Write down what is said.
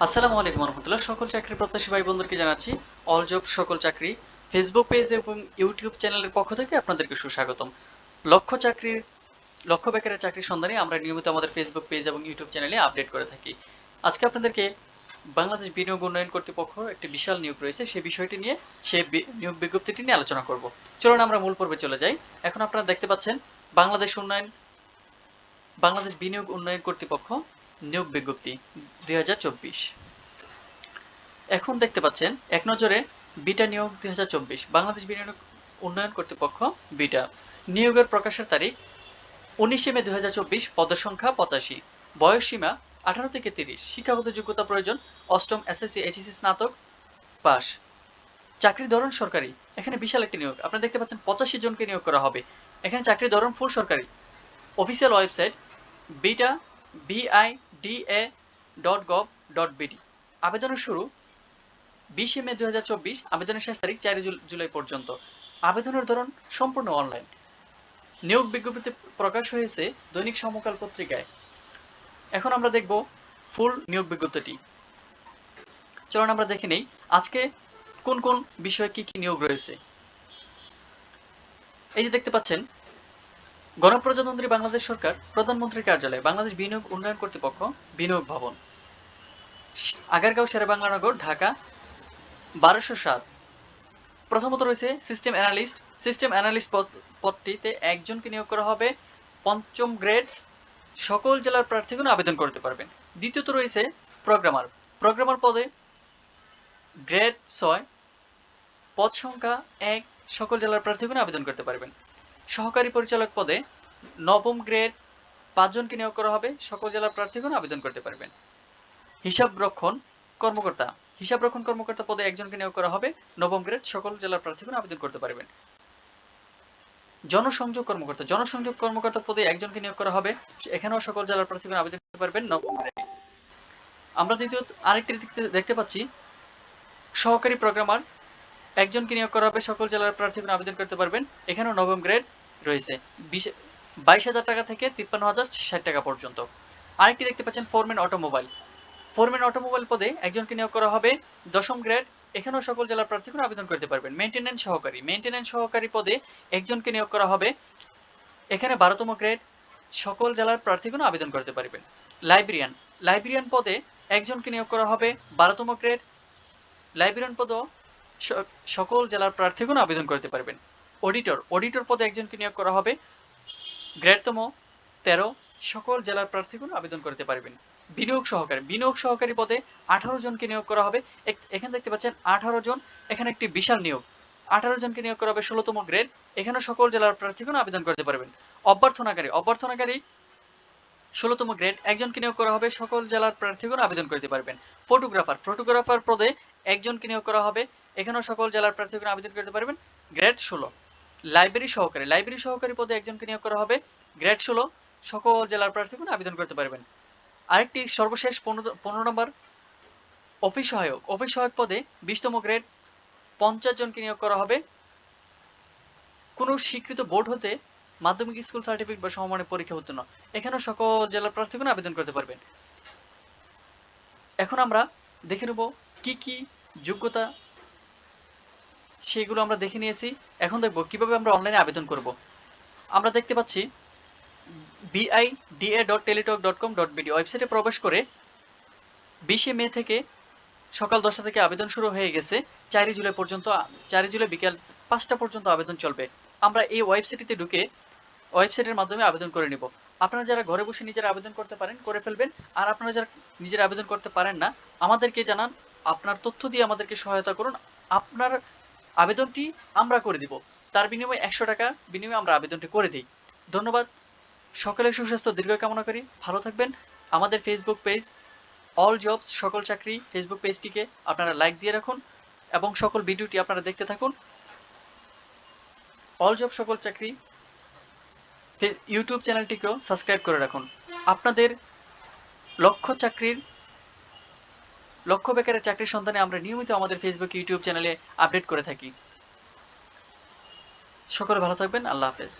আসসালামু আলাইকুম রহমতুল্লাহ। সকল চাকরি প্রত্যাশী ভাই বন্ধুকে জানাচ্ছি, অল জব, সকল চাকরি। ফেসবুক পেজ এবং ইউটিউব চ্যানেলের পক্ষ থেকে আপনাদেরকে সুস্বাগতম। লক্ষ্য চাকরির লক্ষ্য বেকারের চাকরির সন্ধানে আমরা নিয়মিত আমাদের ফেসবুক পেজ এবং ইউটিউব চ্যানেলে আপডেট করে থাকি। আজকে আপনাদেরকে বাংলাদেশ বিনিয়োগ উন্নয়ন কর্তৃপক্ষ একটি বিশাল নিয়োগ রয়েছে। সেই বিষয়টি নিয়ে, সে বি- নিয়োগ বিজ্ঞপ্তিটি নিয়ে আলোচনা করব। চলুন আমরা মূল পর্বে চলে যাই। এখন আপনারা দেখতে পাচ্ছেন, বাংলাদেশ উন্নয়ন, বাংলাদেশ বিনিয়োগ উন্নয়ন কর্তৃপক্ষ নিয়োগ বিজ্ঞপ্তি, দুই হাজার চব্বিশ। এখন দেখতে পাচ্ছেন, এক নজরে বিটা নিয়োগ দুই হাজার চব্বিশ, বাংলাদেশ বিনিয়োগ উন্নয়ন কর্তৃপক্ষ বিটা। নিয়োগের প্রকাশের তারিখ উনিশে মে দুই পদের সংখ্যা পঁচাশি। বয়স সীমা আঠারো থেকে তিরিশ। শিক্ষাগত যোগ্যতা প্রয়োজন, অষ্টম এসএসসি এইচএসসি স্নাতক পাস চাকরির ধরন সরকারি, এখানে বিশাল একটি নিয়োগ। আপনারা দেখতে পাচ্ছেন, পঁচাশি জনকে নিয়োগ করা হবে। এখানে চাকরির ধরন ফুল সরকারি। Official website beta BIDA dot gov dot BD আবেদনের শুরু বিশে মে দু হাজার চব্বিশ, আবেদনের শেষ তারিখ চারই জুল- জুলাই পর্যন্ত। আবেদনের ধরন সম্পূর্ণ অনলাইন নিয়োগ বিজ্ঞপ্তি প্রকাশ হয়েছে দৈনিক সমকাল পত্রিকায়। এখন আমরা দেখব ফুল নিয়োগ বিজ্ঞপ্তিটি। চলুন আমরা দেখে নেই, আজকে কোন কোন বিষয়ে কি কি নিয়োগ রয়েছে। এই যে দেখতে পাচ্ছেন গণপ্রজাতন্ত্রী বাংলাদেশ সরকার, প্রধানমন্ত্রীর কার্যালয়, বাংলাদেশ বিনিয়োগ উন্নয়ন কর্তৃপক্ষ, বিনিয়োগ ভবন। আগারগাঁও শেরেবাংলা নগর ঢাকা, বারোশো সাত। প্রথমত রয়েছে সিস্টেম অ্যানালিস্ট সিস্টেম অ্যানালিস্ট পদটিতে একজনকে নিয়োগ করা হবে। পঞ্চম গ্রেড সকল জেলার প্রার্থীগণ আবেদন করতে পারবেন। দ্বিতীয়ত রয়েছে প্রোগ্রামার প্রোগ্রামার পদে গ্রেড ছয়, পদ সংখ্যা এক, সকল জেলার প্রার্থীগণ আবেদন করতে পারবেন। সহকারী পরিচালক পদে নবম গ্রেড পাঁচজনকে নিয়োগ করা হবে। সকল জেলার প্রার্থীগণ আবেদন করতে পারবেন। হিসাব রক্ষণ কর্মকর্তা। হিসাব রক্ষণ কর্মকর্তা পদে একজনকে নিয়োগ করা হবে। নবম গ্রেড সকল জেলার প্রার্থীগণ আবেদন করতে পারবেন। জনসংযোগ কর্মকর্তা। জনসংযোগ কর্মকর্তা পদে একজনকে নিয়োগ করা হবে। এখানেও সকল জেলার প্রার্থীগণ আবেদন করতে পারবেন নবম গ্রেডে। আমরা দ্বিতীয় আরেকটি দেখতে- দেখতে পাচ্ছি, সহকারী প্রোগ্রামার একজনকে নিয়োগ করা হবে। সকল জেলার প্রার্থীগণ আবেদন করতে পারবেন। এখানেও নবম গ্রেড রয়েছে। বাইশ হাজার টাকা থেকে তিপ্পান্ন হাজার ষাট টাকা পর্যন্ত। আরেকটি দেখতে পাচ্ছেন ফোরম্যান অটোমোবাইল। ফোরম্যান অটোমোবাইল পদে একজনকে নিয়োগ করা হবে দশম গ্রেড। এখানেও সকল জেলার প্রার্থীগণ আবেদন করতে পারবেন। মেনটেন্যান্স সহকারী। মেনটেন্যান্স সহকারী পদে একজনকে নিয়োগ করা হবে। এখানে বারোতম গ্রেড। সকল জেলার প্রার্থীগণ আবেদন করতে পারবেন। লাইব্রেরিয়ান। লাইব্রেরিয়ান পদে একজনকে নিয়োগ করা হবে বারোতম গ্রেড। লাইব্রেরিয়ান পদও সকল জেলার প্রার্থীগণ আবেদন করতে পারবেন। অডিটর অডিটর পদে একজনকে নিয়োগ করা হবে। গ্রেডতম তেরো সকল জেলার প্রার্থীগণ আবেদন করতে পারবেন। বিনিয়োগ সহকারী বিনিয়োগ সহকারী পদে আঠারো জনকে নিয়োগ করা হবে। এখানে দেখতে পাচ্ছেন আঠারো জন, এখানে একটি বিশাল নিয়োগ। আঠারো জনকে নিয়োগ করা হবে, ষোলোতম গ্রেড। এখানে সকল জেলার প্রার্থীগণ আবেদন করতে পারবেন। অভ্যর্থনাকারী অভ্যর্থনাকারী ষোলোতম গ্রেড, একজনকে নিয়োগ করা হবে, সকল জেলার প্রার্থীগণ আবেদন করতে পারবেন। ফটোগ্রাফার ফটোগ্রাফার পদে একজনকে নিয়োগ করা হবে। এখানেও সকল জেলার প্রার্থীগণ আবেদন করতে পারবেন। গ্রেড ষোলো। লাইব্রেরি সহকারী। লাইব্রেরি সহকারী পদে একজনকে নিয়োগ করা হবে। গ্রেড ষোলো, সকল জেলার প্রার্থীগণ আবেদন করতে পারবেন। আরেকটি সর্বশেষ পনেরো নম্বর অফিস সহায়ক। অফিস সহায়ক পদে বিশতম গ্রেড পঞ্চাশ জনকে নিয়োগ করা হবে। কোনো স্বীকৃত বোর্ড হতে মাধ্যমিক স্কুল সার্টিফিকেট বা সমমানের পরীক্ষা উত্তীর্ণ। এখানেও সকল জেলার প্রার্থীগণ আবেদন করতে পারবেন। এখন আমরা দেখে নেব কি কি যোগ্যতা সেগুলো আমরা দেখে নিয়েছি। এখন দেখব কীভাবে আমরা অনলাইনে আবেদন করব। আমরা দেখতে পাচ্ছি বিডি ওয়েবসাইটে প্রবেশ করে বিশে মে থেকে সকাল দশটা থেকে আবেদন শুরু হয়ে গেছে। চারই জুলাই পর্যন্ত, চারই জুলাই বিকাল পাঁচটা পর্যন্ত আবেদন চলবে। আমরা এই ওয়েবসাইটটিতে ঢুকে ওয়েবসাইটের মাধ্যমে আবেদন করে নিব। আপনারা যারা ঘরে বসে নিজেরা আবেদন করতে পারেন, করে ফেলবেন। আর আপনারা যারা নিজেরা আবেদন করতে পারেন না, আমাদেরকে জানান। আপনার তথ্য দিয়ে আমাদেরকে সহায়তা করুন। আপনার আবেদনটি আমরা করে দিব। তার বিনিময়ে একশো টাকা বিনিময়ে আমরা আবেদনটি করে দিই। ধন্যবাদ। সকলের সুস্বাস্থ্য, দীর্ঘ কামনা করি। ভালো থাকবেন। আমাদের ফেসবুক পেজ অল জবস সকল চাকরি ফেসবুক পেজটিকে আপনারা লাইক দিয়ে রাখুন এবং সকল ভিডিওটি আপনারা দেখতে থাকুন। অল জব সকল চাকরি ইউটিউব চ্যানেলটিকেও সাবস্ক্রাইব করে রাখুন। আপনাদের লক্ষ্য চাকরির লক্ষ্য বেকারের চাকরির সন্ধানে আমরা নিয়মিত আমাদের ফেসবুক ইউটিউব চ্যানেলে আপডেট করে থাকি। সকলে ভালো থাকবেন, আল্লাহ হাফেজ।